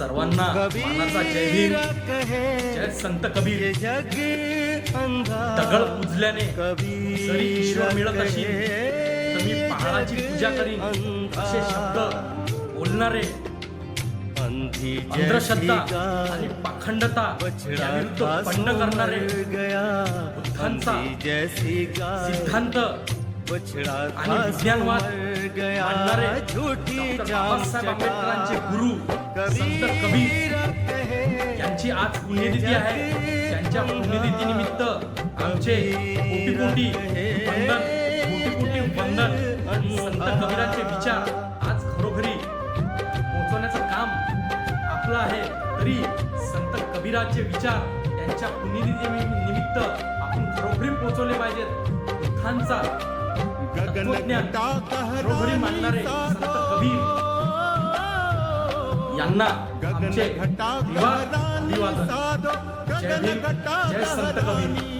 सर्वांना मानाचा जय भीम. जय संत कबीर. दगड पुजल्याने जरी ईश्वर मिळत असेल तर मी पहाडाची पूजा करीन. असे शब्द बोलणारे अंधश्रद्धा आणि पाखंडता याविरुद्ध बंड करणारे बुद्धांचा सिद्धांत आणि विज्ञानवाद मांडणारे डॉक्टर बाबासाहेब आंबेडकरांचे गुरु. संत कबीर यांची आज पुण्यतिथी आहे. त्यांच्या पुण्यतिथीनिमित्त आमचे कोटी कोटी वंदन कोटी कोटी वंदन संत कबीरांचे विचार आज खरोखरी पोहोचवण्याचं काम आपलं आहे. तरी संत कबीराचे विचार त्यांच्या पुण्यतिथी निमित्त आपण खरोखरी पोहोचवले पाहिजेत. बुद्धांचा तत्वज्ञान घरोघरी मांडणारे संत कबीर यांना आमचे दिवा अभिवादन जय भीम जय संत कबीर.